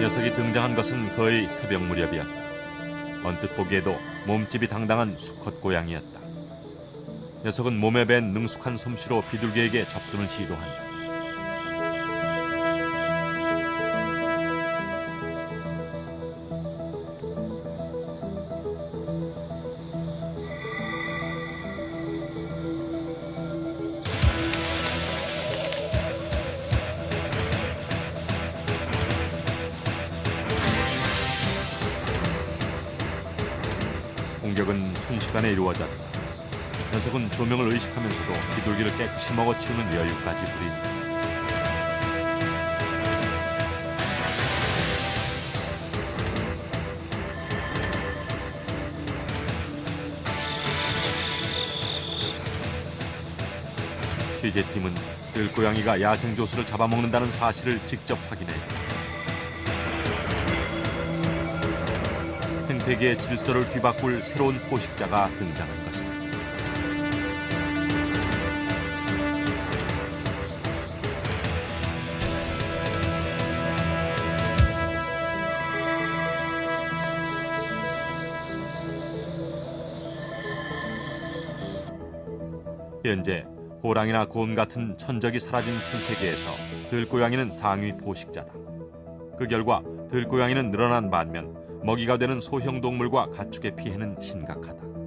녀석이 등장한 것은 거의 새벽 무렵이었다. 언뜻 보기에도 몸집이 당당한 수컷 고양이였다. 녀석은 몸에 밴 능숙한 솜씨로 비둘기에게 접근을 시도한다. 공격은 순식간에 이루어졌다. 녀석은 조명을 의식하면서도 비둘기를 깨끗이 먹어치우는 여유까지 부린다. 취재팀은 들고양이가 야생조수를 잡아먹는다는 사실을 직접 확인했 생태계의 질서를 뒤바꿀 새로운 포식자가 등장한 것이다. 현재 호랑이나 곰 같은 천적이 사라진 생태계에서 들고양이는 상위 포식자다. 그 결과 들고양이는 늘어난 반면 먹이가 되는 소형 동물과 가축의 피해는 심각하다.